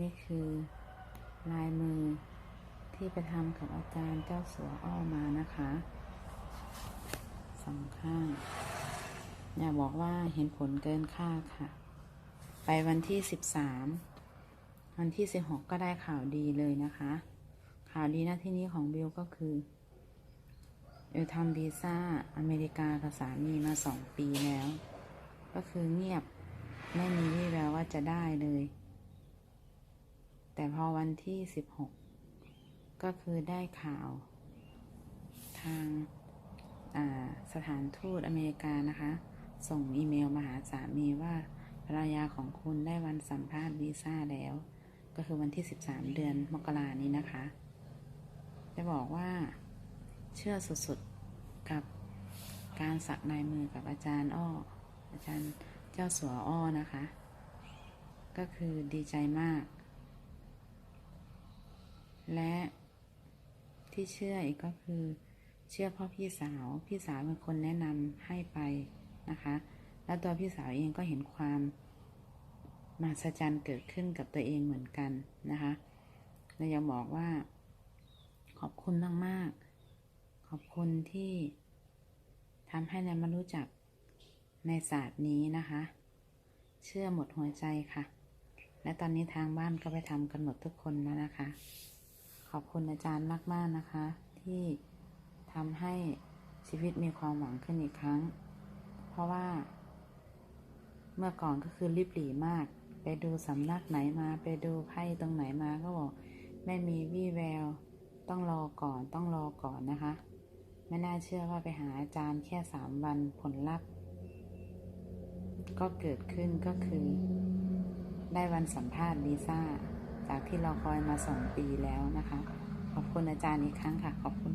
นี่คือลายมือที่ไปทำกับอาจารย์เจ้าสัวอ้อมานะคะสองข้างอย่าบอกว่าเห็นผลเกินคาดค่ะ ไปวันที่สิบสามวันที่สิบหกก็ได้ข่าวดีเลยนะคะ ข่าวดีหน้าที่นี้ของบิวก็คือบิวทำวีซ่าอเมริกากับสามีมาสองปีแล้ว ก็คือเงียบไม่มีวี่แววว่าจะได้เลย แต่พอวันที่สิบหกก็คือได้ข่าว ทางาสถานทูตอเมริกานะคะ ส่งอีเมลมาหาสามีว่าภรรยาของคุณได้วันสัมภาษณ์วีซ่าแล้ว ก็คือวันที่ 13 เดือนมกรานี้นะคะจะบอกว่าเชื่อสุดๆกับการสักลายมือกับอาจารย์อ้อ อาจารย์เจ้าสัวอ้อนะคะ ก็คือดีใจมาก และที่เชื่ออีกก็คือ เชื่อพ่อพี่สาว พี่สาวเป็นคนแนะนำให้ไปนะคะ แล้วตัวพี่สาวเองก็เห็นความมหัศจรรย์เกิดขึ้นกับตัวเองเหมือนกันนะคะและยังบอกว่า ขอบคุณมากๆ ขอบคุณที่ทำให้นายมารู้จักในศาสตร์นี้นะคะ เชื่อหมดหัวใจค่ะ และตอนนี้ทางบ้านก็ไปทำกันหมดทุกคนแล้วนะคะ ขอบคุณอาจารย์มาก ๆ นะคะ ที่ทำให้ชีวิตมีความหวังขึ้นอีกครั้ง เพราะว่า เมื่อก่อนก็คือรีบหลีมาก ไปดูสำนักไหนมา ไปดูไพ่ตรงไหนมาก็บอกไม่มีวี่แวว ต้องรอก่อนต้องรอก่อนนะคะ ไม่น่าเชื่อว่าไปหาอาจารย์แค่สามวันผลลัพธ์ ก็เกิดขึ้นก็คือ ได้วันสัมภาษณ์วีซ่า จากที่เราคอยมาสองปีแล้วนะคะ ขอบคุณอาจารย์อีกครั้งค่ะ ขอบคุณ